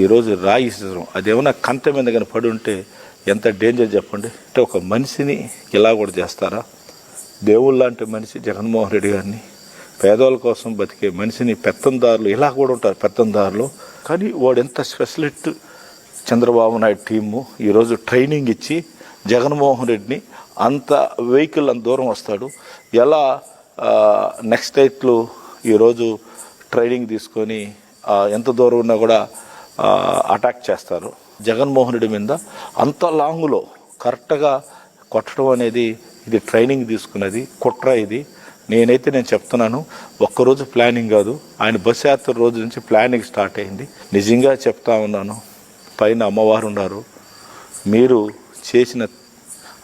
ఈరోజు రాయి ఇసరం అదేమన్నా కంత మీద కానీ పడి ఉంటే ఎంత డేంజర్ చెప్పండి? అంటే ఒక మనిషిని ఇలా కూడా చేస్తారా? దేవుళ్ళ లాంటి మనిషి జగన్మోహన్ రెడ్డి గారిని పేదవాళ్ళ కోసం బతికే మనిషిని పెత్తందారులు ఇలా కూడా ఉంటారు పెత్తందారులు కానీ వాడు ఎంత స్పెషలిస్ట్ చంద్రబాబు నాయుడు టీము ఈరోజు ట్రైనింగ్ ఇచ్చి జగన్మోహన్ రెడ్డిని అంత వెహికల్ అంత దూరం వస్తాడు. ఎలా నెక్స్ట్ డేట్లు ఈరోజు ట్రైనింగ్ తీసుకొని ఎంత దూరం ఉన్నా కూడా అటాక్ చేస్తారు. జగన్మోహన్ రెడ్డి మీద అంత లాంగ్లో కరెక్ట్గా కొట్టడం అనేది ఇది ట్రైనింగ్ తీసుకున్నది. కుట్ర ఇది. నేనైతే నేను చెప్తున్నాను ఒక్కరోజు ప్లానింగ్ కాదు. ఆయన బస్ యాత్ర రోజు నుంచి ప్లానింగ్ స్టార్ట్ అయింది. నిజంగా చెప్తా ఉన్నాను పైన అమ్మవారు ఉన్నారు. మీరు చేసిన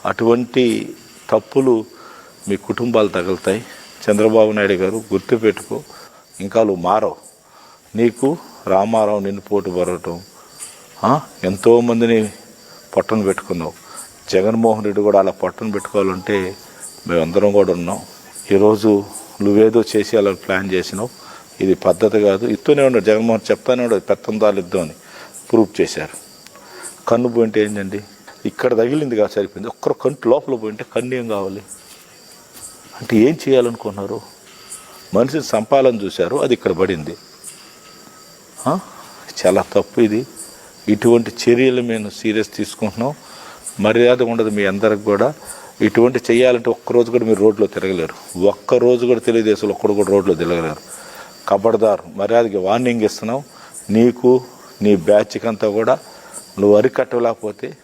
అటువంటి తప్పులు మీ కుటుంబాలు తగులుతాయి. చంద్రబాబు నాయుడు గారు గుర్తుపెట్టుకో ఇంకా నువ్వు మారవు. నీకు రామారావు నిన్ను పోటు పడటం ఎంతోమందిని పట్టును పెట్టుకున్నావు. జగన్మోహన్ రెడ్డి కూడా అలా పట్టును పెట్టుకోవాలంటే మేమందరం కూడా ఉన్నాం. ఈరోజు నువ్వేదో చేసి అలా ప్లాన్ చేసినావు. ఇది పద్ధతి కాదు. ఇస్తూనే ఉన్నాడు. జగన్మోహన్ చెప్తానే ఉన్నాడు. పెత్తందాలు ఇద్దాం అని ప్రూవ్ చేశారు. కన్ను పోయింటే ఏంటండి? ఇక్కడ తగిలింది కాదు సరిపోయింది. ఒక్కరు కంటి లోపల పోయింటే కన్ను ఏం కావాలి? అంటే ఏం చేయాలనుకున్నారు? మనిషిని సంపాలని చూశారు. అది ఇక్కడ పడింది. చాలా తప్పు ఇది. ఇటువంటి చర్యలు మేము సీరియస్ తీసుకుంటున్నాం. మర్యాద ఉండదు మీ అందరికి కూడా. ఇటువంటి చేయాలంటే ఒక్కరోజు కూడా మీరు రోడ్లో తిరగలేరు. ఒక్క రోజు కూడా తెలుగుదేశంలో ఒక్కడు కూడా రోడ్లో తిరగలేరు. కబడ్దార్ మర్యాదకి వార్నింగ్ ఇస్తున్నాం. నీకు నీ బ్యాచ్కి అంతా కూడా నువ్వు అరికట్టలేకపోతే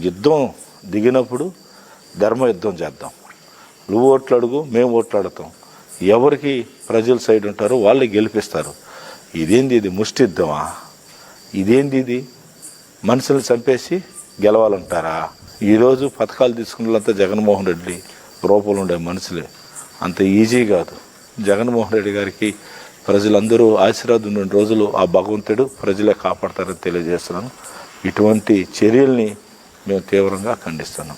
యుద్ధం దిగినప్పుడు ధర్మ యుద్ధం చేద్దాం. నువ్వు ఓట్లు అడుగు మేము ఓట్లు అడుగుతాం. ఎవరికి ప్రజల సైడ్ ఉంటారో వాళ్ళే గెలిపిస్తారు. ఇదేంది ఇది ముష్టిద్దామా? ఇదేంది ఇది? మనుషుల్ని చంపేసి గెలవాలంటారా? ఈరోజు పథకాలు తీసుకున్నంతా జగన్మోహన్ రెడ్డి రూపంలో ఉండే మనుషులే. అంత ఈజీ కాదు. జగన్మోహన్ రెడ్డి గారికి ప్రజలందరూ ఆశీర్వాదం ఉన్న రోజులు ఆ భగవంతుడు ప్రజలే కాపాడతారని తెలియజేస్తున్నాను. ఇటువంటి చర్యల్ని మేము తీవ్రంగా ఖండిస్తున్నాం.